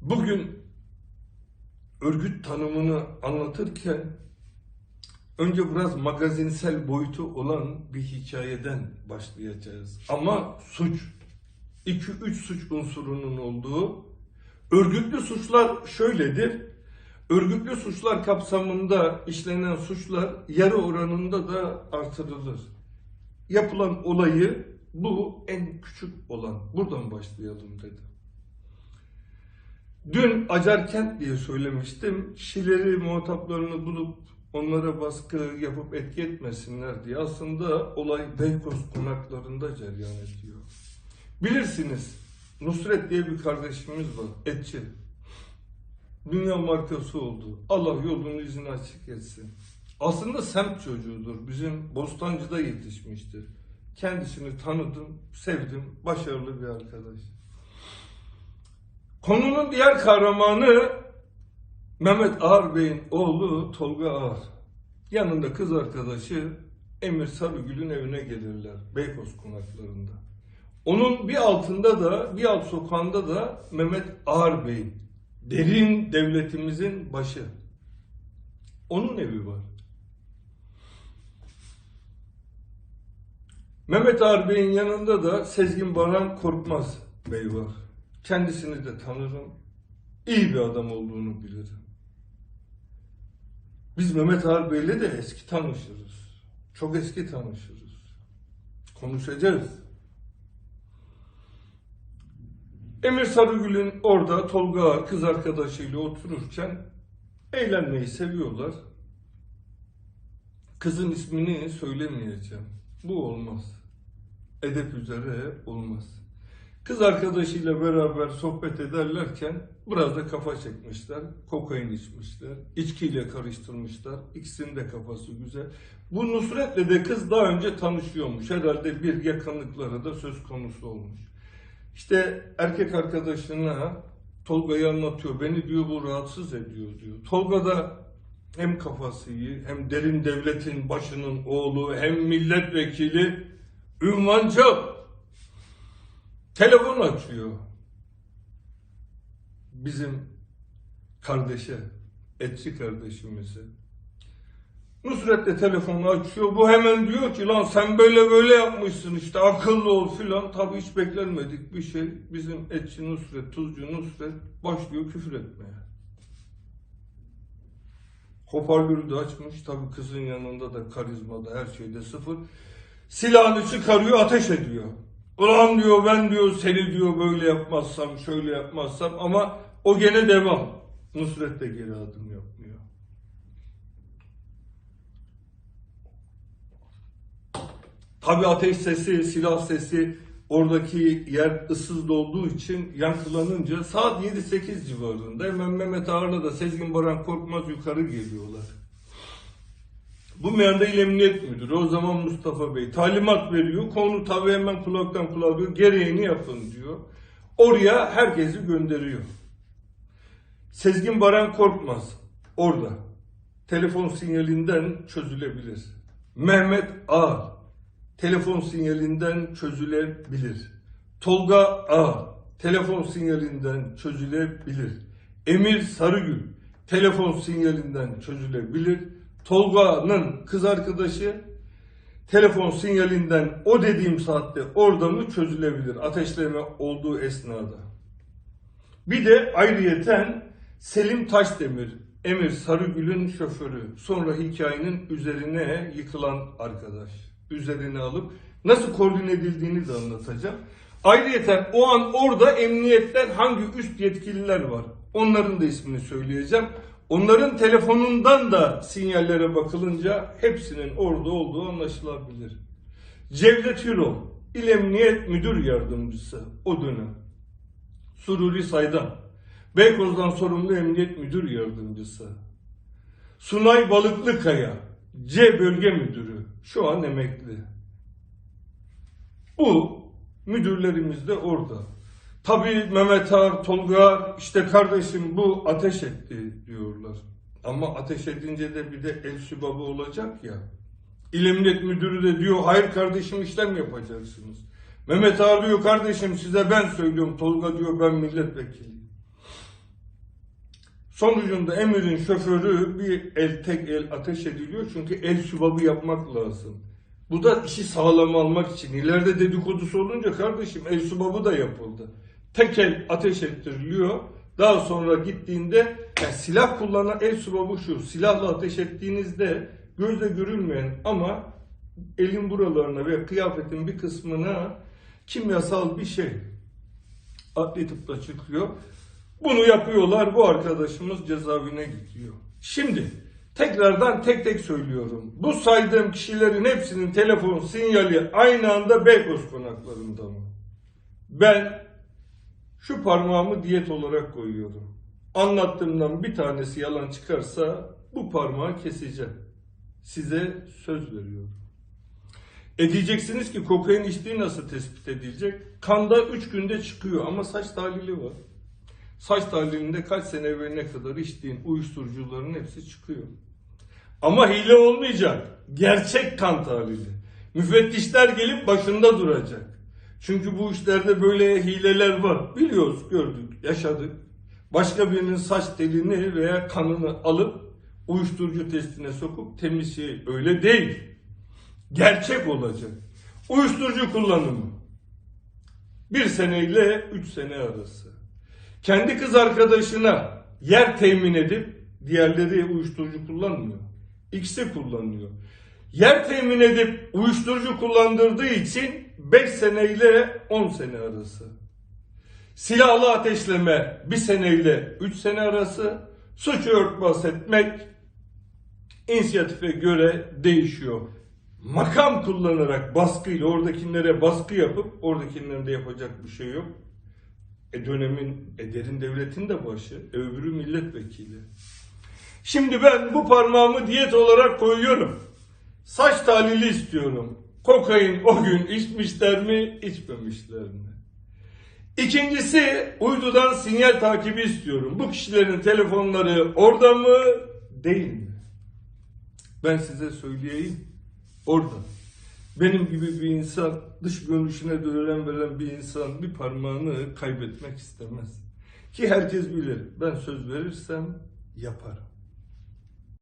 Bugün örgüt tanımını anlatırken önce biraz magazinsel boyutu olan bir hikayeden başlayacağız. Ama suç, 2-3 suç unsurunun olduğu örgütlü suçlar şöyledir. Örgütlü suçlar kapsamında işlenen suçlar yarı oranında da artırılır. Yapılan olayı bu en küçük olan. Buradan başlayalım dedim. Dün Acarkent diye söylemiştim. Kişileri, muhataplarını bulup onlara baskı yapıp etki etmesinler diye. Aslında olay Beykoz konaklarında cereyan ediyor. Bilirsiniz Nusret diye bir kardeşimiz var. Etçi. Dünya markası oldu. Allah yolunu izini açık etsin. Aslında semt çocuğudur. Bizim Bostancı'da yetişmiştir. Kendisini tanıdım, sevdim. Başarılı bir arkadaş. Konunun diğer kahramanı Mehmet Ağar Bey'in oğlu Tolga Ağar. Yanında kız arkadaşı Emir Sarıgül'ün evine gelirler Beykoz konaklarında. Onun bir altında da, bir alt sokağında da Mehmet Ağar Bey'in, derin devletimizin başı. Onun evi var. Mehmet Ağar Bey'in yanında da Sezgin Baran Korkmaz Bey var. Kendisini de tanırım. İyi bir adam olduğunu bilirim. Biz Mehmet Ağar Bey'le de eski tanışırız. Çok eski tanışırız. Konuşacağız. Emir Sarıgül'ün orada Tolga Ağar kız arkadaşıyla otururken eğlenmeyi seviyorlar. Kızın ismini söylemeyeceğim. Bu olmaz. Edep üzere olmaz. Kız arkadaşıyla beraber sohbet ederlerken biraz da kafa çekmişler. Kokain içmişler. içkiyle karıştırmışlar. İkisinin de kafası güzel. Bu Nusret'le de kız daha önce tanışıyormuş. Herhalde bir yakınlıkları da söz konusu olmuş. İşte erkek arkadaşına Tolga'yı anlatıyor. Beni diyor bu rahatsız ediyor diyor. Tolga da hem kafası iyi hem derin devletin başının oğlu hem milletvekili ünvancı telefon açıyor. Bizim kardeşe, etçi kardeşimize. Nusret de telefonu açıyor. Bu hemen diyor ki lan sen böyle böyle yapmışsın işte akıllı ol filan. Tabii hiç beklenmedik bir şey. Bizim etçi Nusret, tuzcu Nusret başlıyor küfür etmeye. Hoparlörü de açmış. Tabii kızın yanında da karizmada her şeyde sıfır. Silahını çıkarıyor ateş ediyor. Ulan diyor ben diyor seni diyor böyle yapmazsam şöyle yapmazsam ama o gene devam. Nusret de geri adım yapmıyor. Tabi ateş sesi, silah sesi oradaki yer ıssız olduğu için yankılanınca saat 7-8 civarında hemen Mehmet Ağar'la da Sezgin Baran Korkmaz yukarı geliyorlar. Bu meyanda il emniyet müdürü o zaman Mustafa Bey talimat veriyor. Konu tabi hemen kulaktan kulağa diyor. Gereğini yapın diyor. Oraya herkesi gönderiyor. Sezgin Baran Korkmaz orada. Telefon sinyalinden çözülebilir. Mehmet Ağar telefon sinyalinden çözülebilir. Tolga A telefon sinyalinden çözülebilir. Emir Sarıgül telefon sinyalinden çözülebilir. Tolga'nın kız arkadaşı telefon sinyalinden o dediğim saatte orada mı çözülebilir ateşleme olduğu esnada. Bir de ayrıyeten Selim Taşdemir, Emir Sarıgül'ün şoförü. Sonra hikayenin üzerine yıkılan arkadaş. Üzerine alıp nasıl koordine edildiğini de anlatacağım. Ayrıyeten o an orada emniyetten hangi üst yetkililer var? Onların da ismini söyleyeceğim. Onların telefonundan da sinyallere bakılınca hepsinin orada olduğu anlaşılabilir. Cevdet Hürol, İl Emniyet Müdür Yardımcısı o dönem. Sururi Saydam, Beykoz'dan sorumlu Emniyet Müdür Yardımcısı. Sunay Balıklıkaya, C Bölge Müdürü, şu an emekli. Bu müdürlerimiz de orada. Tabii Mehmet Ağar, Tolga işte kardeşim bu ateş etti diyorlar. Ama ateş edince de bir de el sübabı olacak ya. İl Emniyet Müdürü de diyor hayır kardeşim işlem yapacaksınız. Mehmet Ağar diyor kardeşim size ben söylüyorum. Tolga diyor ben milletvekiliyim. Sonucunda emirin şoförü bir el tek el ateş ediliyor çünkü el sübabı yapmak lazım. Bu da işi sağlam almak için. İleride dedikodusu olunca kardeşim el sübabı da yapıldı. Tek el ateş ettiriliyor. Daha sonra gittiğinde yani silah kullanan el sübabı şu. Silahla ateş ettiğinizde gözle görülmeyen ama elin buralarına ve kıyafetin bir kısmına kimyasal bir şey adli tıpta çıkıyor. Bunu yapıyorlar. Bu arkadaşımız cezaevine gidiyor. Şimdi tekrardan tek tek söylüyorum. Bu saydığım kişilerin hepsinin telefon sinyali aynı anda Beykoz konaklarında mı? Ben şu parmağımı diyet olarak koyuyorum. Anlattığımdan bir tanesi yalan çıkarsa bu parmağı keseceğim. Size söz veriyorum. E diyeceksiniz ki kokain içtiği nasıl tespit edilecek? Kanda 3 günde çıkıyor ama saç tahlili var. Saç tahlilinde kaç sene evveline kadar içtiğin uyuşturucuların hepsi çıkıyor. Ama hile olmayacak. Gerçek kan tahlili. Müfettişler gelip başında duracak. Çünkü bu işlerde böyle hileler var. Biliyoruz, gördük, yaşadık. Başka birinin saç telini veya kanını alıp uyuşturucu testine sokup temiz şey öyle değil. Gerçek olacak. Uyuşturucu kullanımı. Bir seneyle üç sene arası. Kendi kız arkadaşına yer temin edip diğerleri uyuşturucu kullanmıyor. İkisi kullanıyor. Yer temin edip uyuşturucu kullandırdığı için 5 seneyle 10 sene arası. Silahlı ateşleme 1 seneyle 3 sene arası. Suçu örtbas etmek inisiyatife göre değişiyor. Makam kullanarak baskıyla oradakilere baskı yapıp oradakilerin de yapacak bir şey yok. E dönemin, e derin devletin de başı, e öbürü milletvekili. Şimdi ben bu parmağımı diyet olarak koyuyorum. Saç tahlili istiyorum. Kokain o gün içmişler mi, içmemişler mi? İkincisi uydudan sinyal takibi istiyorum. Bu kişilerin telefonları orada mı, değil mi? Ben size söyleyeyim. Orada. Benim gibi bir insan, dış görünüşüne önem veren bir insan bir parmağını kaybetmek istemez. Ki herkes bilir. Ben söz verirsem yaparım.